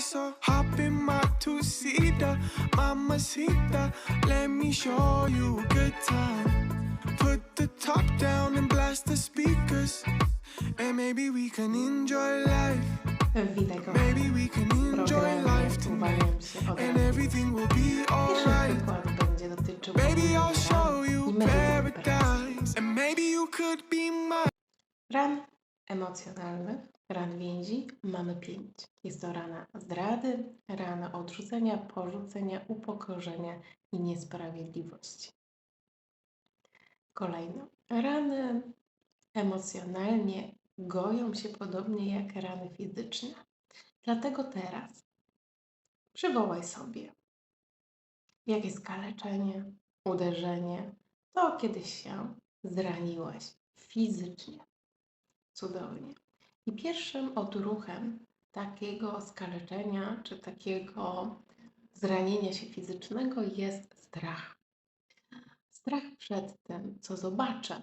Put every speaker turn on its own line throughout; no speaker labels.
So hop in my two-seater, mamacita. Let me show you a good time. Put the top down and blast the speakers, and maybe we can enjoy life. Maybe we can enjoy life tonight,
uwalniam się od
and everything will be alright.
przykład będzie dotyczył
Baby, I'll show you
i metody operacji.
paradise, and maybe you could be mine.
Emocjonalnych, ran więzi mamy pięć. Jest to rana zdrady, rana odrzucenia, porzucenia, upokorzenia i niesprawiedliwości. Kolejno. Rany emocjonalnie goją się podobnie jak rany fizyczne. Dlatego teraz przywołaj sobie jakieś skaleczenie, uderzenie, to kiedyś się zraniłeś fizycznie. Cudownie. I pierwszym odruchem takiego skaleczenia czy takiego zranienia się fizycznego jest strach. Strach przed tym, co zobaczę,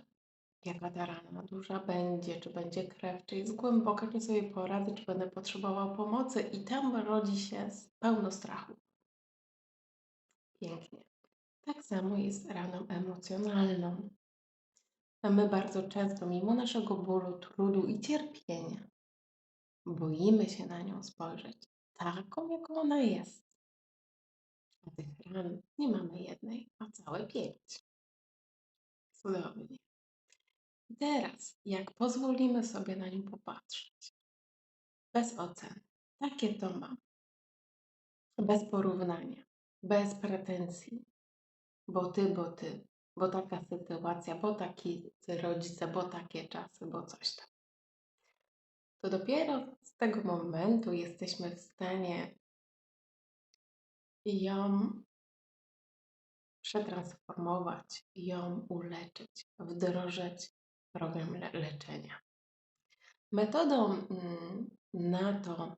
jaka ta rana duża będzie, czy będzie krew, czy jest głęboka, czy sobie poradzę, czy będę potrzebował pomocy, i tam rodzi się pełno strachu. Pięknie. Tak samo jest raną emocjonalną. A my bardzo często, mimo naszego bólu, trudu i cierpienia, boimy się na nią spojrzeć taką, jaką ona jest. A tych ran nie mamy jednej, a całe pięć. Cudownie. Teraz, jak pozwolimy sobie na nią popatrzeć, bez oceny, takie to mam, bez porównania, bez pretensji, bo ty, bo ty, bo taka sytuacja, bo taki rodzice, bo takie czasy, bo coś tam. To dopiero z tego momentu jesteśmy w stanie ją przetransformować, ją uleczyć, wdrożyć program le- leczenia. Metodą mm, na to,